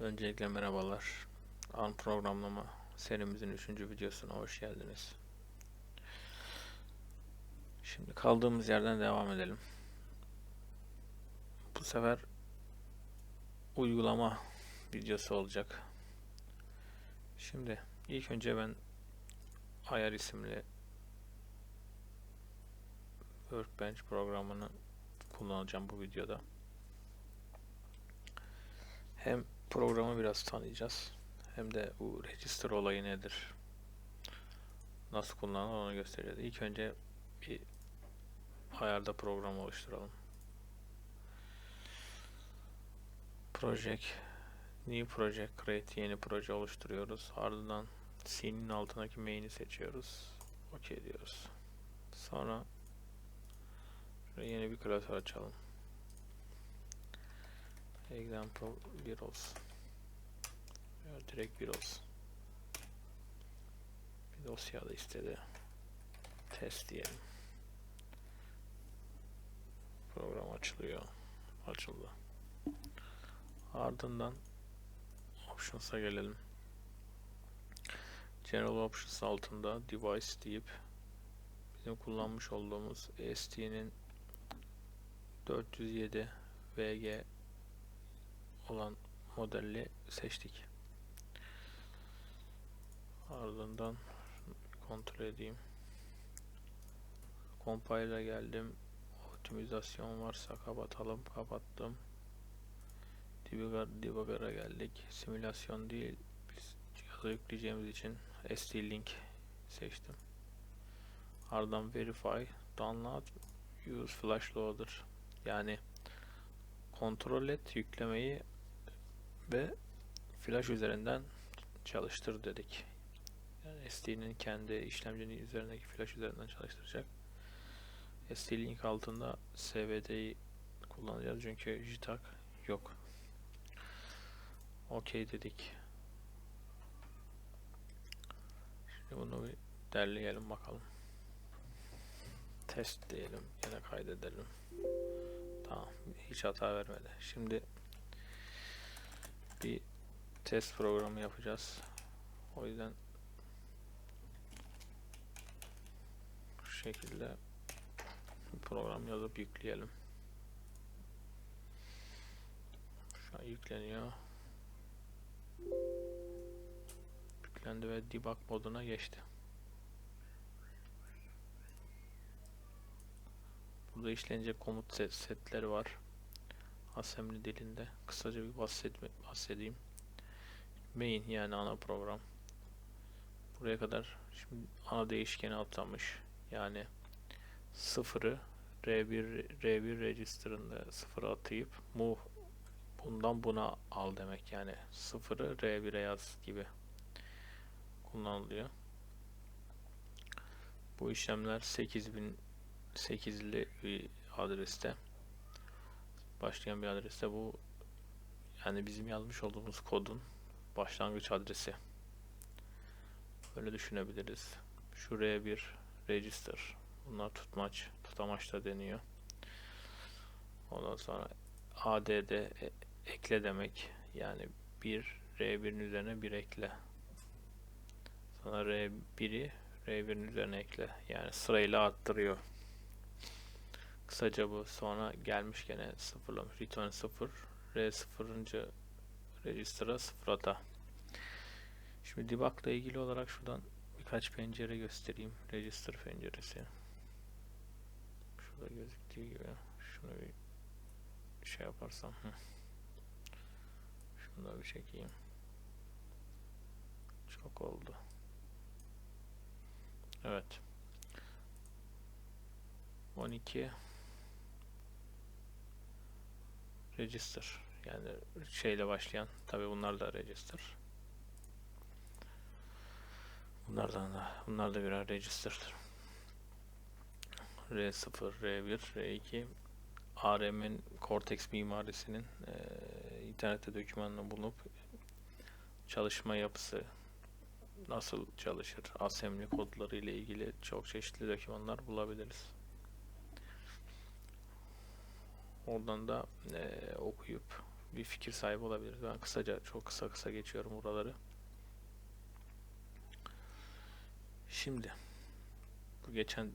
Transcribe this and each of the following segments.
Öncelikle merhabalar. An programlama serimizin 3. videosuna hoş geldiniz. Şimdi kaldığımız yerden devam edelim. Bu sefer uygulama videosu olacak. Şimdi ilk önce ben Ayar isimli Workbench programını kullanacağım bu videoda. Hem programı biraz tanıyacağız. Hem de bu register olayı nedir? Nasıl kullanılır onu göstereceğiz. İlk önce bir ayarda program oluşturalım. Project New Project Create yeni proje oluşturuyoruz. Ardından C'nin altındaki main'i seçiyoruz. OK diyoruz. Sonra yeni bir klasör açalım. Example 1 olsun. Ya direkt 1 olsun. Bir dosya da istedi. Test diyelim. Program açılıyor. Açıldı. Ardından Options'a gelelim. General Options altında Device deyip bizim kullanmış olduğumuz ST'nin 407 VG olan modeli seçtik. Ardından kontrol edeyim. Compile'a geldim. Optimizasyon varsa kapatalım. Kapattım. Debugger, debugger'a geldik. Simülasyon değil. Biz cihaza yükleyeceğimiz için ST-Link seçtim. Ardından Verify, Download, Use Flash Loader. Yani kontrol et yüklemeyi ve flash üzerinden çalıştır dedik. Yani SD'nin kendi işlemcinin üzerindeki flash üzerinden çalıştıracak. SD link altında SVD'yi kullanacağız çünkü JTAG yok. OK dedik. Şimdi bunu bir derleyelim bakalım. Test diyelim. Yine kaydedelim. Tamam. Hiç hata vermedi. Şimdi bir test programı yapacağız. O yüzden şu şekilde program yazıp yükleyelim. Şu an yükleniyor. Yüklendi ve debug moduna geçti. Burada işlenecek komut set, setleri var. Assembly dilinde. Kısaca bir bahsetme, bahsedeyim. Main yani ana program. Buraya kadar şimdi ana değişkeni atamış. Yani sıfırı R1 R1 register'ında sıfır atayıp move bundan buna al demek yani sıfırı R1'e yaz gibi kullanılıyor. Bu işlemler 8008'li bir adreste başlayan bir adreste bu yani bizim yazmış olduğumuz kodun başlangıç adresi. Böyle düşünebiliriz. Şuraya bir register. Bunlar tutmaç, tutamaç da deniyor. Ondan sonra add e, ekle demek. Yani bir R1'in üzerine bir ekle. Sonra R1'i R1'in üzerine ekle. Yani sırayla arttırıyor. Kısaca bu. Sonra gelmiş gene sıfırlamış. Return 0. R0. Register'a 0 ata. Şimdi debug ile ilgili olarak şuradan birkaç pencere göstereyim. Register penceresi. Şurada gözüktüğü gibi. Şunu bir şey yaparsam. Şunu da bir çekeyim. Çok oldu. Evet. 12 register. Yani şeyle başlayan tabi bunlar da register. Bunlardan da bunlar da birer register'dır. R0, R1, R2 ARM'in Cortex mimarisinin e, internette dokümanını bulup çalışma yapısı nasıl çalışır, assembly kodları ile ilgili çok çeşitli dokümanlar bulabiliriz. Oradan da e, okuyup bir fikir sahibi olabiliriz. Ben kısaca çok kısa kısa geçiyorum buraları. Şimdi bu geçen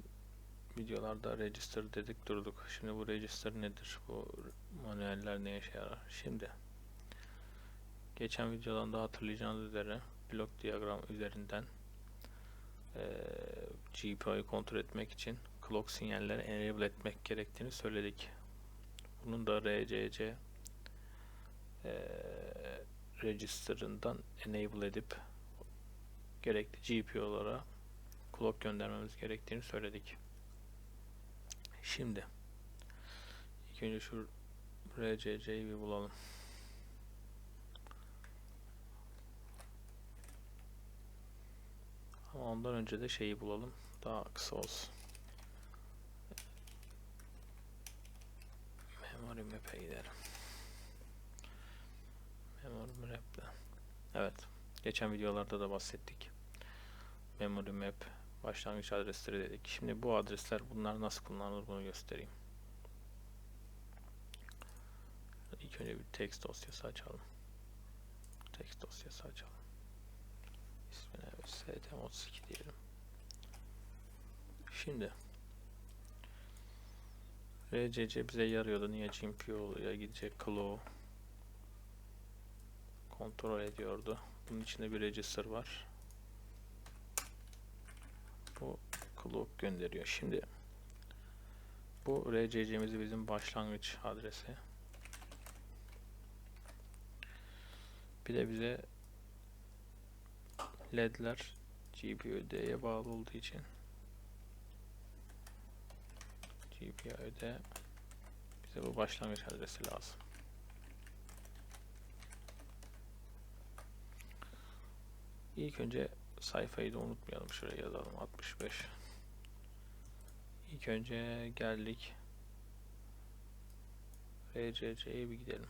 videolarda register dedik durduk. Şimdi bu register nedir? Bu manueller ne işe yarar? Şimdi geçen videodan da hatırlayacağınız üzere blok diyagram üzerinden eee GPIO'yu kontrol etmek için clock sinyalleri enable etmek gerektiğini söyledik. Bunun da RCC eee register'ından enable edip gerekli GPIO'lara clock göndermemiz gerektiğini söyledik. Şimdi ilk önce şu RCC'yi bir bulalım. Ama ondan önce de şeyi bulalım. Daha kısa olsun. Memory map'e gidelim. Memory map'le. Evet. Geçen videolarda da bahsettik. Memory map başlangıç adresleri dedik. Şimdi bu adresler bunlar nasıl kullanılır bunu göstereyim. İlk önce bir text dosyası açalım. Text dosyası açalım. İsmine STM32 diyelim. Şimdi RCC bize yarıyordu. Niye GPO'ya gidecek Claw kontrol ediyordu. Bunun içinde bir register var. Bu clock gönderiyor. Şimdi bu RCC'mizi bizim başlangıç adresi. Bir de bize ledler GPIO'ya bağlı olduğu için GPIO'da bize bu başlangıç adresi lazım. İlk önce sayfayı da unutmayalım. Şuraya yazalım 65. İlk önce geldik. RCC'ye bir gidelim.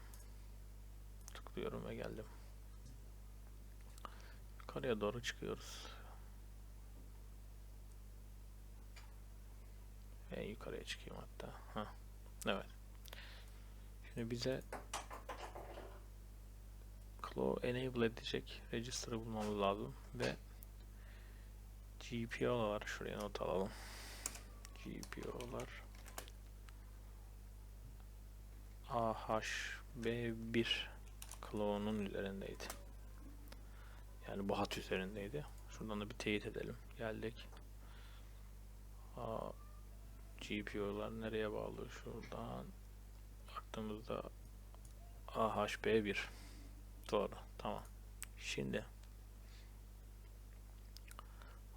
Tıklıyorum ve geldim. Yukarıya doğru çıkıyoruz. En yukarıya çıkayım hatta. Ha. Evet. Şimdi bize Claw enable edecek register'ı bulmamız lazım ve GPO'lar şuraya not alalım. GPO'lar AHB1 Claw'nun üzerindeydi. Yani bu hat üzerindeydi. Şuradan da bir teyit edelim. Geldik. A GPO'lar nereye bağlı? Şuradan baktığımızda AHB1 Doğru. Tamam. Şimdi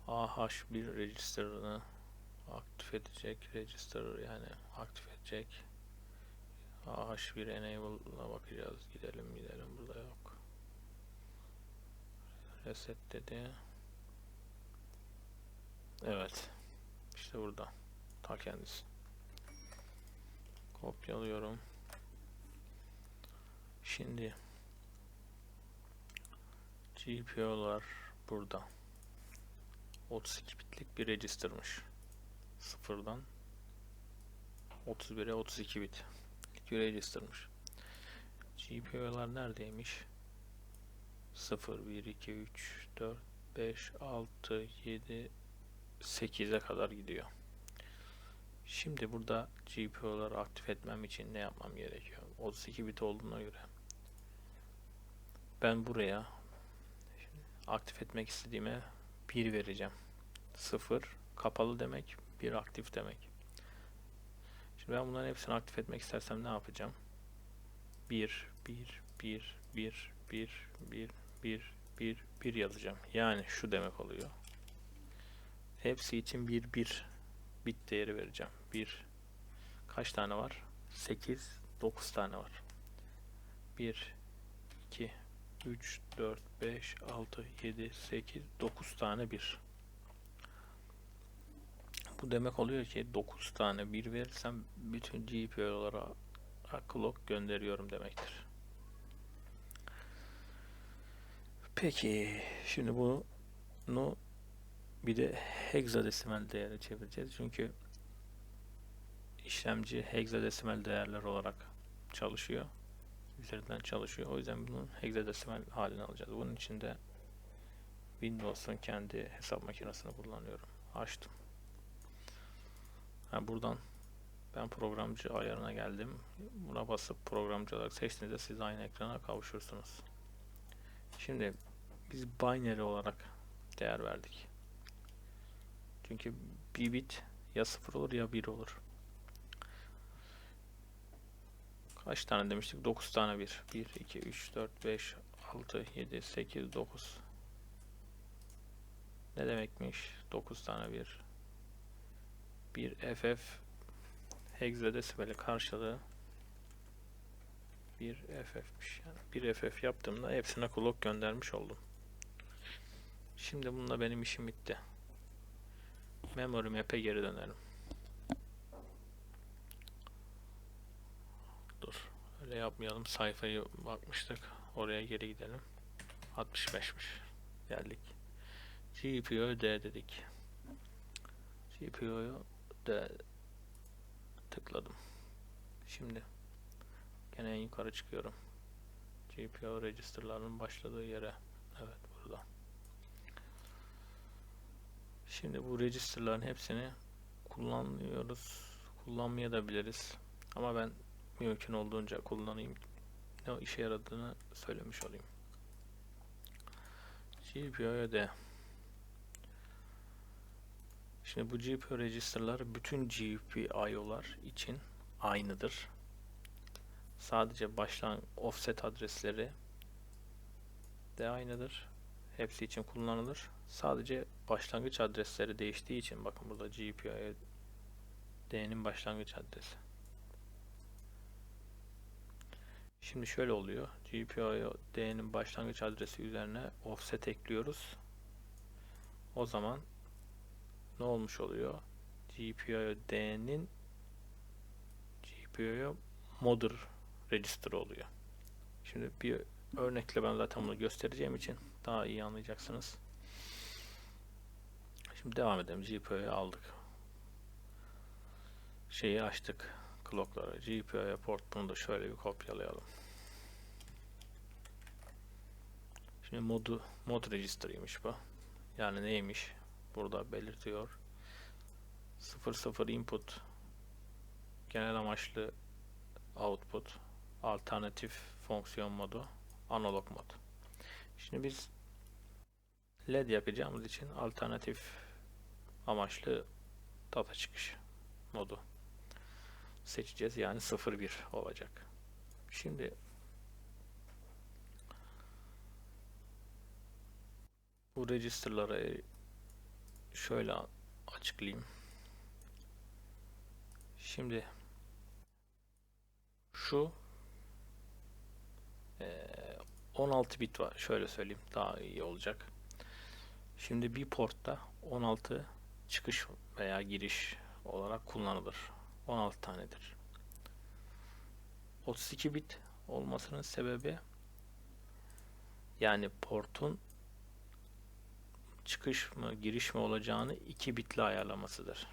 AH1 register'ını aktif edecek register yani aktif edecek AH1 enable'a bakacağız. Gidelim gidelim burada yok. Reset dedi. Evet. İşte burada. Ta kendisi. Kopyalıyorum. Şimdi GPO'lar burada. 32 bitlik bir register'mış. Sıfırdan 31'e 32 bit. Bir register'mış. GPO'lar neredeymiş? 0, 1, 2, 3, 4, 5, 6, 7, 8'e kadar gidiyor. Şimdi burada GPO'ları aktif etmem için ne yapmam gerekiyor? 32 bit olduğuna göre ben buraya aktif etmek istediğime 1 vereceğim. 0 kapalı demek, 1 aktif demek. Şimdi ben bunların hepsini aktif etmek istersem ne yapacağım? 1 1 1 1 1 1 1 1 1 yazacağım. Yani şu demek oluyor. Hepsi için 1 1 bit değeri vereceğim. 1 kaç tane var? 8 9 tane var. 1 2 3, 4, 5, 6, 7, 8, 9 tane 1. Bu demek oluyor ki 9 tane 1 verirsem bütün GPU'lara clock gönderiyorum demektir. Peki şimdi bunu bir de hexadesimal değere çevireceğiz. Çünkü işlemci hexadesimal değerler olarak çalışıyor. üzerinden çalışıyor. O yüzden bunun hexadesimal halini alacağız. Bunun için de Windows'un kendi hesap makinesini kullanıyorum. Açtım. Ha, buradan ben programcı ayarına geldim. Buna basıp programcı olarak seçtiğinizde siz aynı ekrana kavuşursunuz. Şimdi biz binary olarak değer verdik. Çünkü bir bit ya 0 olur ya 1 olur. Kaç tane demiştik? 9 tane 1. 1, 2, 3, 4, 5, 6, 7, 8, 9. Ne demekmiş? 9 tane 1. Bir FF hexadesibeli karşılığı bir FF'miş. Yani bir FF yaptığımda hepsine clock göndermiş oldum. Şimdi bununla benim işim bitti. Memory map'e geri dönelim. Dur. Öyle yapmayalım. Sayfayı bakmıştık. Oraya geri gidelim. 65'miş. Geldik. GPU D dedik. GPU'yu D tıkladım. Şimdi gene en yukarı çıkıyorum. GPU register'ların başladığı yere. Evet burada. Şimdi bu register'ların hepsini kullanıyoruz. Kullanmaya da biliriz. Ama ben mümkün olduğunca kullanayım. Ne işe yaradığını söylemiş olayım. GPU'ya de Şimdi bu GPU register'lar bütün GPIO'lar için aynıdır. Sadece başlan offset adresleri de aynıdır. Hepsi için kullanılır. Sadece başlangıç adresleri değiştiği için bakın burada GPIO D'nin başlangıç adresi. Şimdi şöyle oluyor. GPIO D'nin başlangıç adresi üzerine offset ekliyoruz. O zaman ne olmuş oluyor? GPIO D'nin GPIO Mother Register oluyor. Şimdi bir örnekle ben zaten bunu göstereceğim için daha iyi anlayacaksınız. Şimdi devam edelim. GPIO'yu aldık. Şeyi açtık. Clock'ları. GPIO port bunu da şöyle bir kopyalayalım. Şimdi modu mod register'ıymış bu. Yani neymiş? Burada belirtiyor. 00 input genel amaçlı output alternatif fonksiyon modu analog mod. Şimdi biz LED yapacağımız için alternatif amaçlı data çıkış modu seçeceğiz. Yani 01 olacak. Şimdi bu register'lara şöyle açıklayayım. Şimdi şu 16 bit var. Şöyle söyleyeyim daha iyi olacak. Şimdi bir portta 16 çıkış veya giriş olarak kullanılır. 16 tanedir. 32 bit olmasının sebebi yani portun çıkış mı giriş mi olacağını 2 bitle ayarlamasıdır.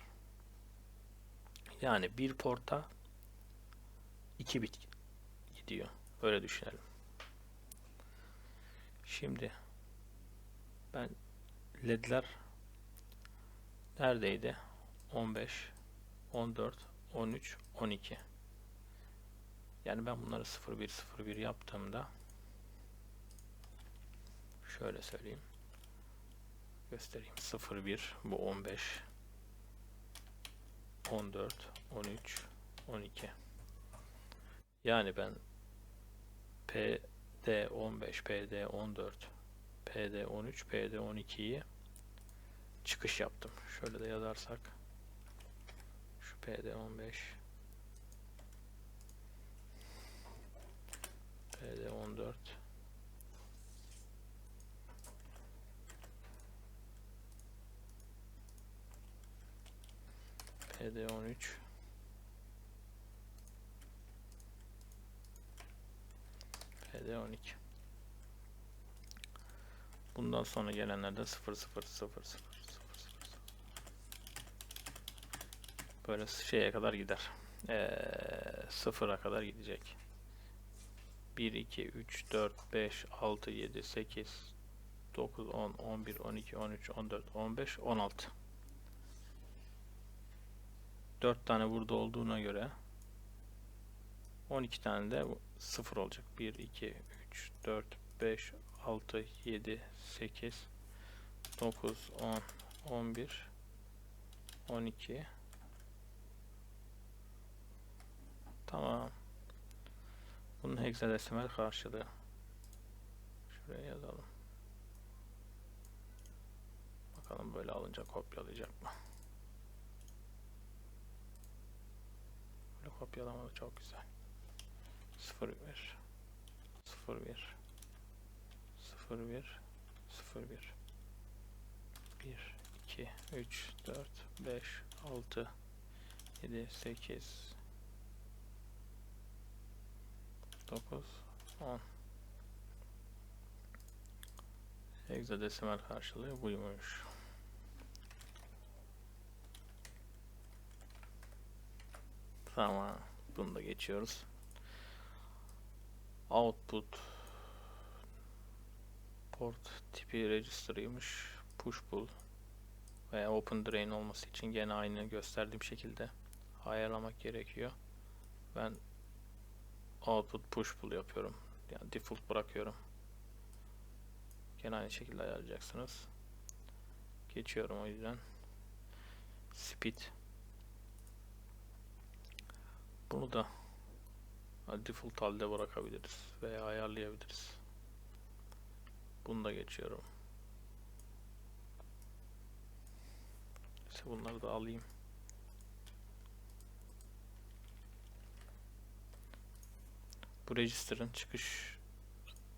Yani bir porta 2 bit gidiyor. Öyle düşünelim. Şimdi ben ledler neredeydi? 15, 14, 13, 12. Yani ben bunları 01 01 yaptığımda şöyle söyleyeyim. Göstereyim. 01 bu 15 14 13 12 yani ben PD15 PD14 PD13 PD12'yi çıkış yaptım. Şöyle de yazarsak PD15 PD14 PD13 PD12 Bundan sonra gelenlerde 0 0 0 0 0 Böyle şeye kadar gider. Ee, sıfıra kadar gidecek. 1, 2, 3, 4, 5, 6, 7, 8, 9, 10, 11, 12, 13, 14, 15, 16. 4 tane burada olduğuna göre 12 tane de 0 olacak. 1, 2, 3, 4, 5, 6, 7, 8, 9, 10, 11, 12. Tamam. Bunun hexadesimal karşılığı. Şuraya yazalım. Bakalım böyle alınca kopyalayacak mı? Böyle kopyalamadı çok güzel. 0 1 0 1 0 1 0 1 1 2 3 4 5 6 7 8 9 10 Hexadesimal karşılığı buymuş. Tamam. Bunu da geçiyoruz. Output port tipi register'ıymış. Push pull veya open drain olması için gene aynı gösterdiğim şekilde ayarlamak gerekiyor. Ben output push pull yapıyorum. Yani default bırakıyorum. Gene aynı şekilde ayarlayacaksınız. Geçiyorum o yüzden. Speed. Bunu da default halde bırakabiliriz veya ayarlayabiliriz. Bunu da geçiyorum. İşte bunları da alayım. Bu register'ın çıkış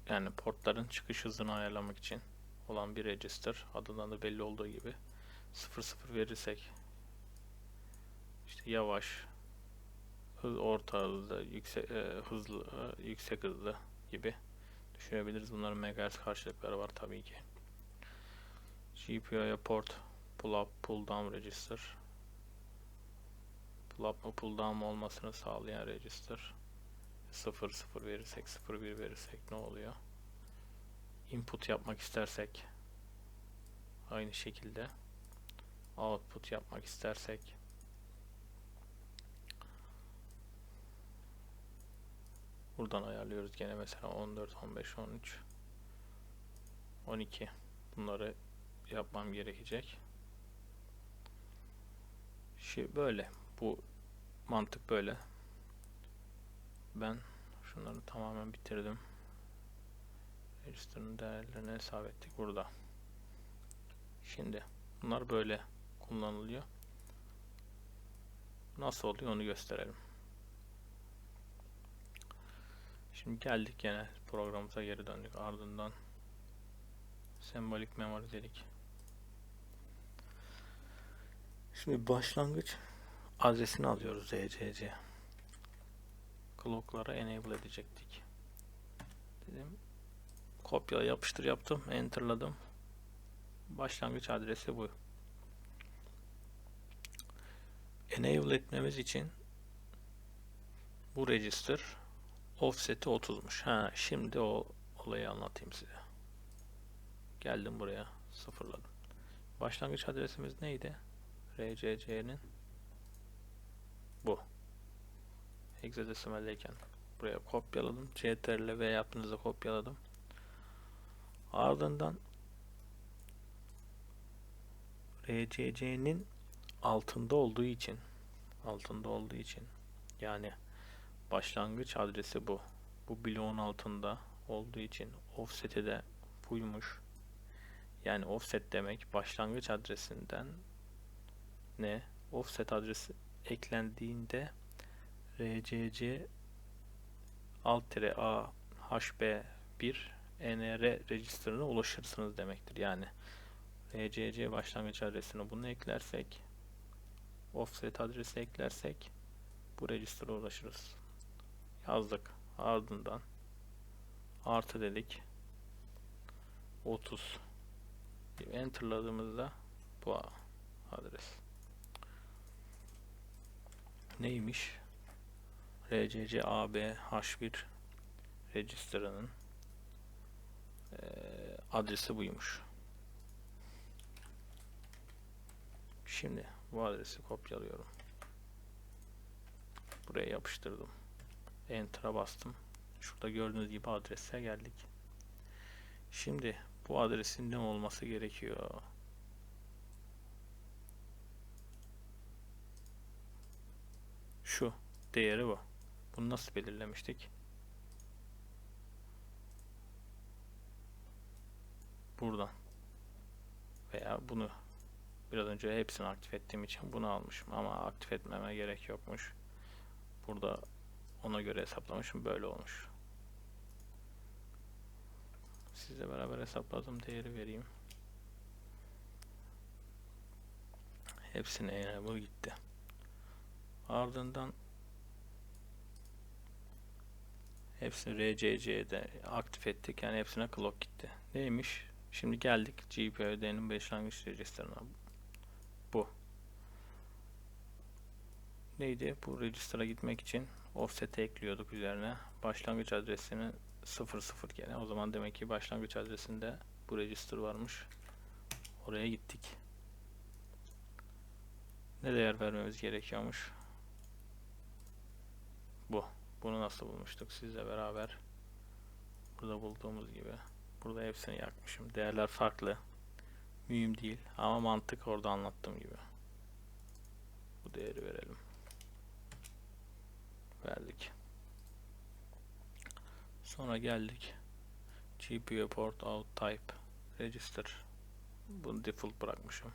yani portların çıkış hızını ayarlamak için olan bir register. Adından da belli olduğu gibi 00 verirsek işte yavaş, hız orta hızlı, yüksek e, hızlı, e, yüksek hızlı gibi düşünebiliriz. Bunların megahertz karşılıkları var tabii ki. GPIO'ya port pull up, pull down register. Pull up mı pull down mı olmasını sağlayan register. 0 0 verirsek 0 1 verirsek ne oluyor? Input yapmak istersek aynı şekilde output yapmak istersek buradan ayarlıyoruz gene mesela 14 15 13 12 bunları yapmam gerekecek. Şey böyle bu mantık böyle ben şunları tamamen bitirdim. Register'ın değerlerini hesap ettik burada. Şimdi bunlar böyle kullanılıyor. Nasıl oluyor onu gösterelim. Şimdi geldik yine programımıza geri döndük. Ardından sembolik memory dedik. Şimdi başlangıç adresini alıyoruz ZCC clock'lara enable edecektik. Dedim kopyala yapıştır yaptım. Enter'ladım. Başlangıç adresi bu. Enable etmemiz için bu register offset'i 30'muş. Ha, şimdi o olayı anlatayım size. Geldim buraya. Sıfırladım. Başlangıç adresimiz neydi? RCC'nin bu hexadesimaldeyken buraya kopyaladım. CTRL V yaptığınızda kopyaladım. Ardından RCC'nin altında olduğu için altında olduğu için yani başlangıç adresi bu. Bu bloğun altında olduğu için offset'i de buymuş. Yani offset demek başlangıç adresinden ne? Offset adresi eklendiğinde RCC alt A HB1 NR register'ına ulaşırsınız demektir. Yani RCC başlangıç adresine bunu eklersek offset adresi eklersek bu register'a ulaşırız. Yazdık. Ardından artı dedik. 30 enterladığımızda bu adres neymiş? RCC AB H1 register'ının eee, adresi buymuş. Şimdi bu adresi kopyalıyorum. Buraya yapıştırdım. Enter'a bastım. Şurada gördüğünüz gibi adrese geldik. Şimdi bu adresin ne olması gerekiyor? Şu değeri bu. Bunu nasıl belirlemiştik? Buradan. Veya bunu biraz önce hepsini aktif ettiğim için bunu almışım ama aktif etmeme gerek yokmuş. Burada ona göre hesaplamışım böyle olmuş. Sizle beraber hesapladığım değeri vereyim. Hepsine enable gitti. Ardından hepsini RCC'de aktif ettik. Yani hepsine clock gitti. Neymiş? Şimdi geldik GPO'nun başlangıç register'ına. Bu. Neydi? Bu register'a gitmek için offset'e ekliyorduk üzerine. Başlangıç adresini 00 gene. O zaman demek ki başlangıç adresinde bu register varmış. Oraya gittik. Ne değer vermemiz gerekiyormuş? Bu. Bunu nasıl bulmuştuk sizle beraber? Burada bulduğumuz gibi. Burada hepsini yakmışım. Değerler farklı. Mühim değil. Ama mantık orada anlattığım gibi. Bu değeri verelim. Verdik. Sonra geldik. GPU port out type register. Bunu default bırakmışım.